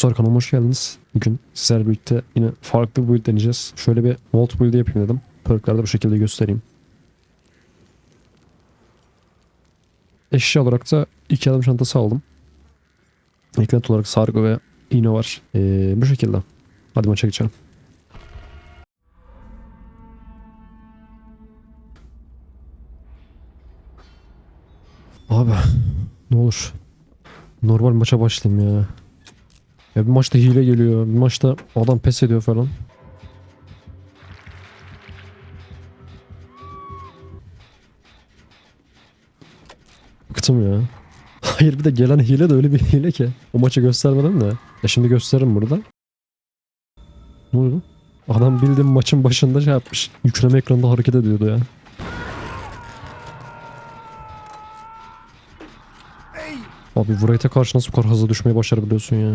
Dostlar kanalıma hoş geldiniz. Bugün sizlerle birlikte yine farklı bir build deneyeceğiz. Şöyle bir vault build yapayım dedim. Perk'ları da bu şekilde göstereyim. Eşya olarak da iki adım çantası aldım. Eklent olarak sargı ve iğne var. Ee, bu şekilde. Hadi maça geçelim. Abi ne olur. Normal maça başlayayım ya. Ya bir maçta hile geliyor. Bir maçta adam pes ediyor falan. Bıktım ya. Hayır bir de gelen hile de öyle bir hile ki. O maçı göstermedim de. Ya şimdi gösteririm burada. Ne oluyor? Adam bildiğim maçın başında şey yapmış. Yükleme ekranında hareket ediyordu ya. Abi Wright'e karşı nasıl bu kadar hızlı düşmeyi başarabiliyorsun ya?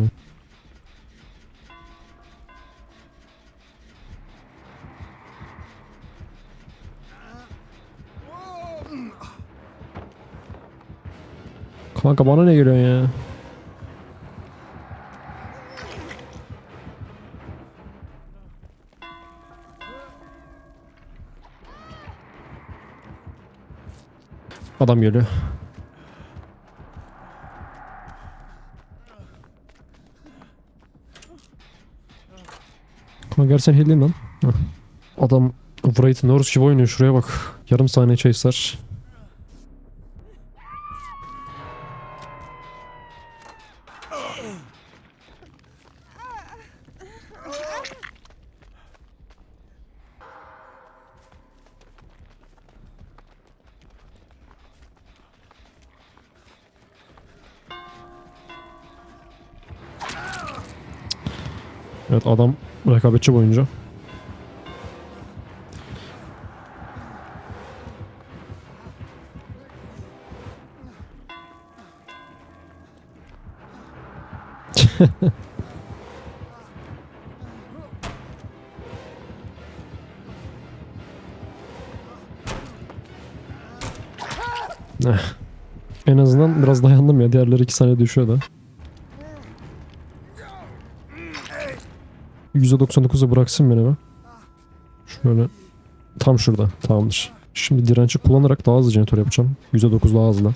Kanka bana ne geliyorsun ya? Adam geliyor. Kanka gerçekten hilliyim lan. Adam Wright Norris gibi oynuyor şuraya bak. Yarım saniye chase'ler. Evet adam rekabetçi. Eh. En azından biraz dayandım ya. Diğerleri iki saniye düşüyor da. %99'a bıraksın beni be. Şöyle. Tam şurada. Tamamdır. Şimdi direnci kullanarak daha hızlı jeneratör yapacağım. %9 daha hızlı.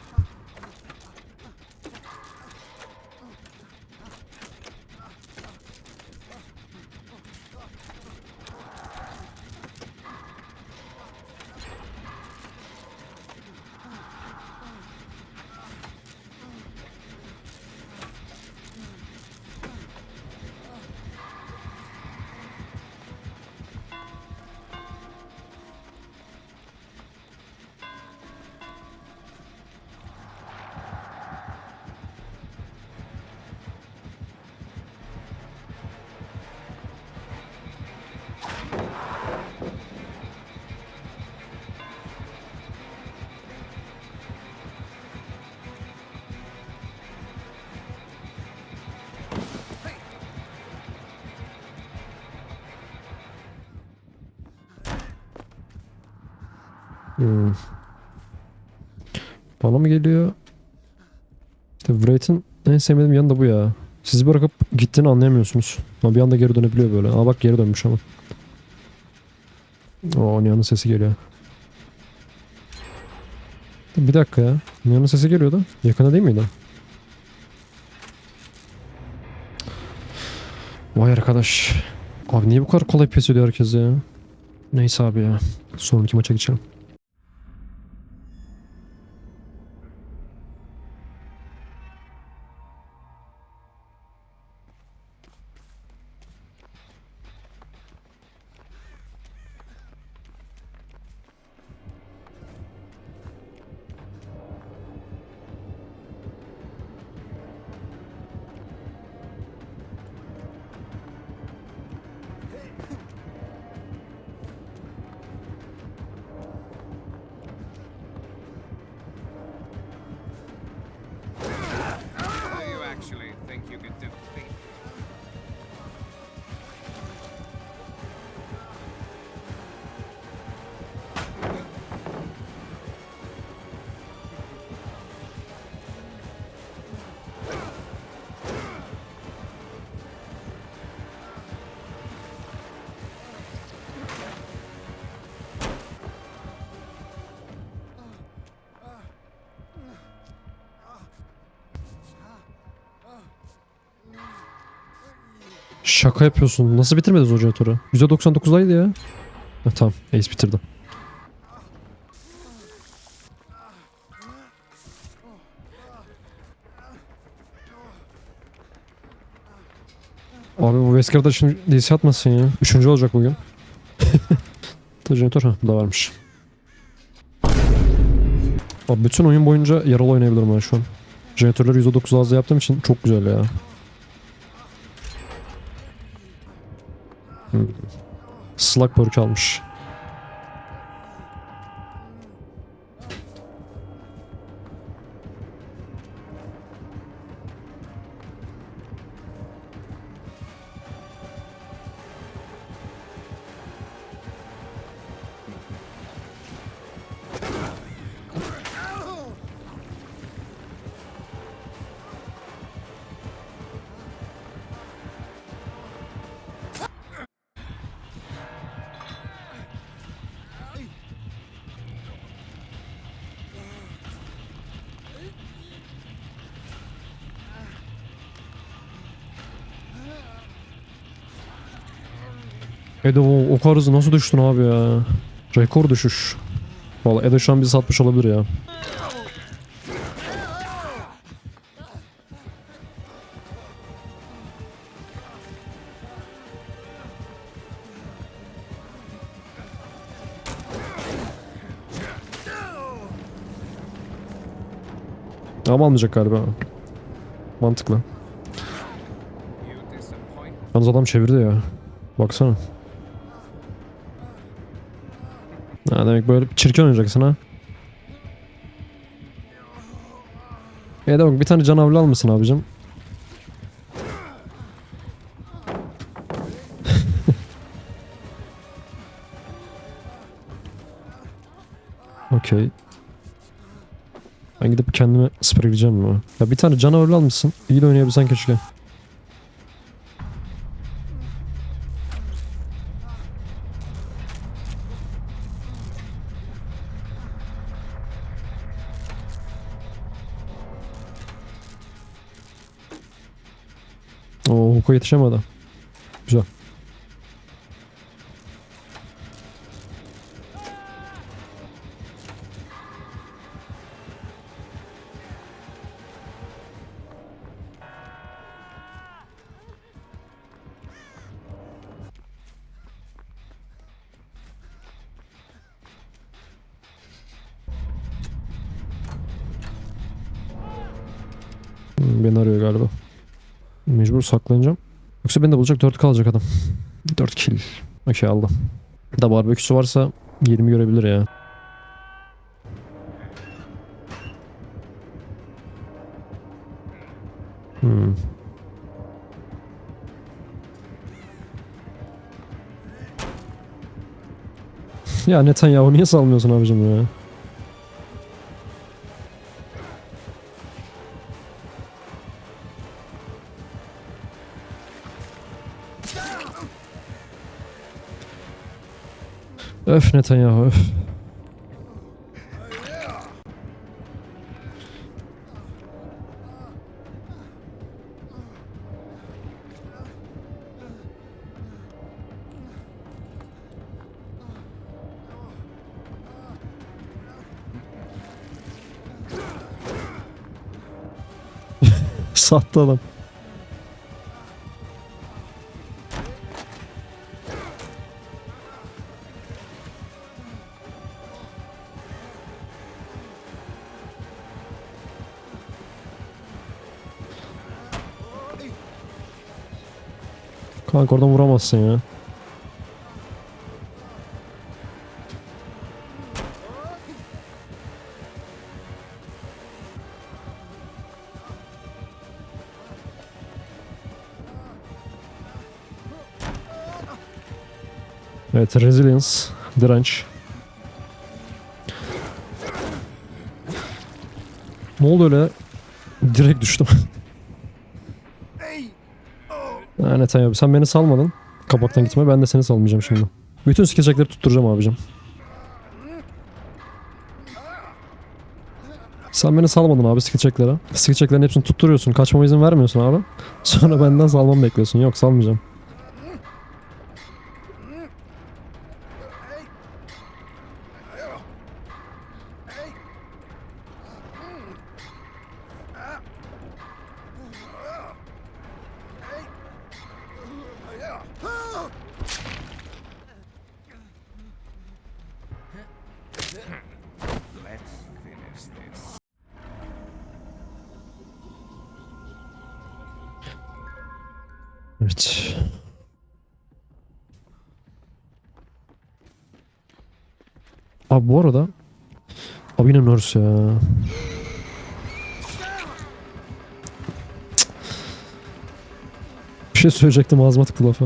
Bana mı geliyor? İşte Wright'ın en sevmediğim yanı da bu ya. Sizi bırakıp gittiğini anlayamıyorsunuz. Ama bir anda geri dönebiliyor böyle. Aa bak geri dönmüş ama. Oo Nihan'ın sesi geliyor. Bir dakika ya. Nihan'ın sesi geliyordu. Yakında değil miydi? Vay arkadaş. Abi niye bu kadar kolay pes ediyor herkes ya? Neyse abi ya. Sonraki maça geçelim. Şaka yapıyorsun. Nasıl bitirmediniz o jeneratörü? %99'daydı ya. Ha, tamam. Ace bitirdi. Abi bu Veskar'da şimdi DC atmasın ya. Üçüncü olacak bugün. Jeneratör ha bu da varmış. Abi bütün oyun boyunca yaralı oynayabilirim ben şu an. Jeneratörleri %9 az yaptığım için çok güzel ya. Slug perk almış. Edo o, kadar hızlı nasıl düştün abi ya? Rekor düşüş. Valla Edo şu an bizi satmış olabilir ya. Ama almayacak galiba. Mantıklı. Yalnız adam çevirdi ya. Baksana. Ha demek böyle çirkin oynayacaksın ha. E demek bir tane canavlı almışsın abicim. Okey. Ben gidip kendime spreleyeceğim ya. Ya bir tane canavarlı almışsın. İyi de oynayabilsen keşke. Yetişemedi. Güzel. Beni arıyor galiba. Mecbur saklanacağım. Yoksa beni de bulacak 4 kalacak adam. 4 kill. Okey aldım. Da barbeküsü varsa 20 görebilir ya. Hmm. ya Netanyahu niye salmıyorsun abicim ya? Öf Netanyahu öf. Sattı adam. Kanka oradan vuramazsın ya. Evet, resilience, direnç. Ne oldu öyle? Direkt düştüm. Netanyahu sen beni salmadın. Kapaktan gitme ben de seni salmayacağım şimdi. Bütün skecekleri tutturacağım abicim. Sen beni salmadın abi skecekleri. Skeceklerin hepsini tutturuyorsun. Kaçmama izin vermiyorsun abi. Sonra benden salmamı bekliyorsun. Yok salmayacağım. Evet. Abi bu arada Abi Nurse ya. Bir şey söyleyecektim ağzıma tıktı lafa.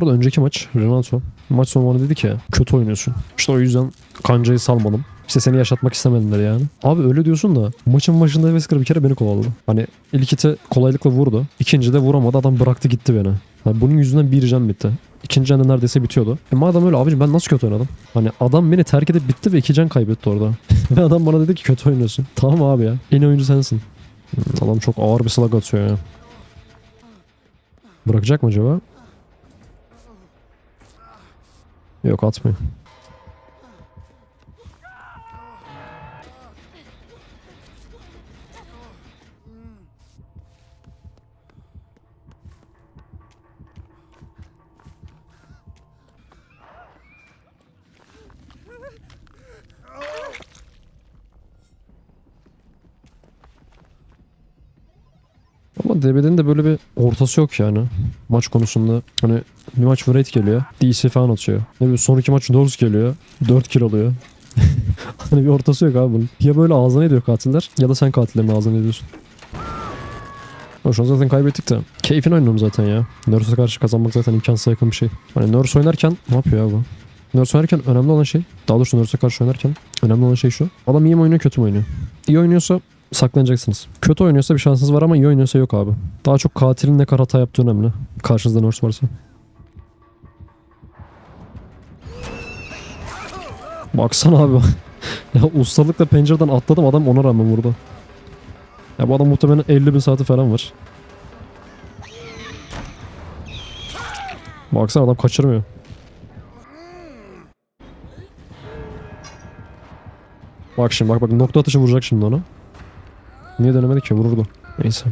Arada önceki maç Renato maç sonu bana dedi ki kötü oynuyorsun. İşte o yüzden kancayı salmadım. İşte seni yaşatmak istemediler yani. Abi öyle diyorsun da maçın başında Wesker bir kere beni kovaladı. Hani ilk iti kolaylıkla vurdu. İkinci de vuramadı adam bıraktı gitti beni. Yani bunun yüzünden bir can bitti. İkinci can neredeyse bitiyordu. E madem öyle abicim ben nasıl kötü oynadım? Hani adam beni terk edip bitti ve iki can kaybetti orada. ve adam bana dedi ki kötü oynuyorsun. Tamam abi ya. En iyi oyuncu sensin. Hmm, Adam çok ağır bir slug atıyor ya. Bırakacak mı acaba? Yok atmıyor. DB'nin de böyle bir ortası yok yani. Maç konusunda. Hani bir maç Wraith geliyor. DC falan atıyor. Ne bileyim sonraki maç Norse geliyor. 4 kill alıyor. hani bir ortası yok abi bunun. Ya böyle ağzına ediyor katiller ya da sen katillerin ağzına ediyorsun. Ama Şu an zaten kaybettik de. Keyfini oynuyorum zaten ya. Nurse'a karşı kazanmak zaten imkansıza yakın bir şey. Hani Nurse oynarken ne yapıyor ya bu? Nurse oynarken önemli olan şey, daha doğrusu Nurse'a karşı oynarken önemli olan şey şu. Adam iyi mi oynuyor kötü mü oynuyor? İyi oynuyorsa saklanacaksınız. Kötü oynuyorsa bir şansınız var ama iyi oynuyorsa yok abi. Daha çok katilin ne kadar hata yaptığı önemli. Karşınızda Nurse varsa. Baksana abi. ya ustalıkla pencereden atladım adam ona rağmen vurdu. Ya bu adam muhtemelen 50 bin saati falan var. Baksana adam kaçırmıyor. Bak şimdi bak bak nokta atışı vuracak şimdi onu. Niye denemedi ki vururdu. Neyse.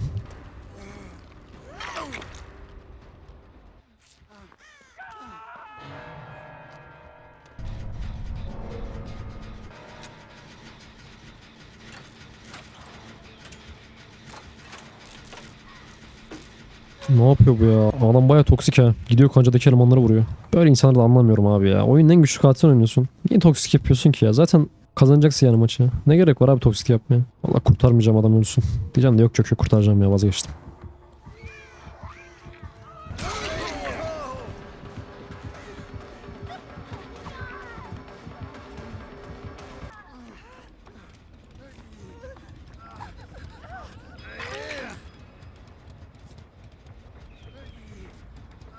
Ne yapıyor bu ya? Adam baya toksik ha. Gidiyor kancadaki elemanları vuruyor. Böyle insanları da anlamıyorum abi ya. Oyunun en güçlü katil oynuyorsun. Niye toksik yapıyorsun ki ya? Zaten kazanacaksın yani maçı. Ne gerek var abi toksik yapmaya? Valla kurtarmayacağım adam ölsün. Diyeceğim de yok yok yok kurtaracağım ya vazgeçtim.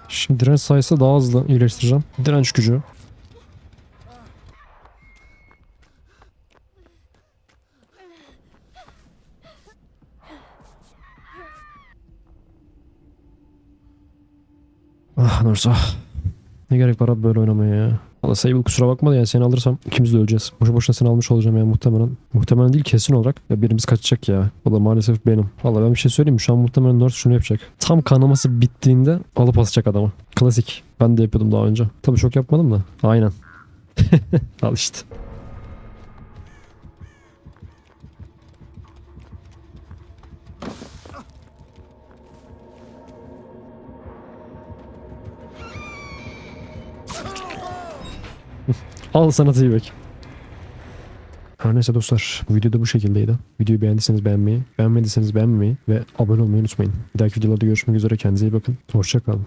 Şimdi direnç sayısı daha hızlı iyileştireceğim. Direnç gücü. Ah Nursa. Ne gerek var abi böyle oynamaya ya. Valla Sable kusura bakma da yani seni alırsam ikimiz de öleceğiz. Boşu boşuna seni almış olacağım ya muhtemelen. Muhtemelen değil kesin olarak. Ya birimiz kaçacak ya. Da maalesef benim. Valla ben bir şey söyleyeyim mi? Şu an muhtemelen Nurse şunu yapacak. Tam kanaması bittiğinde alıp asacak adamı. Klasik. Ben de yapıyordum daha önce. Tabii çok yapmadım da. Aynen. Al işte. Al sana T-Bag. Her neyse dostlar bu video da bu şekildeydi. Videoyu beğendiyseniz beğenmeyi, beğenmediyseniz beğenmemeyi ve abone olmayı unutmayın. Bir dahaki videolarda görüşmek üzere kendinize iyi bakın. Hoşçakalın.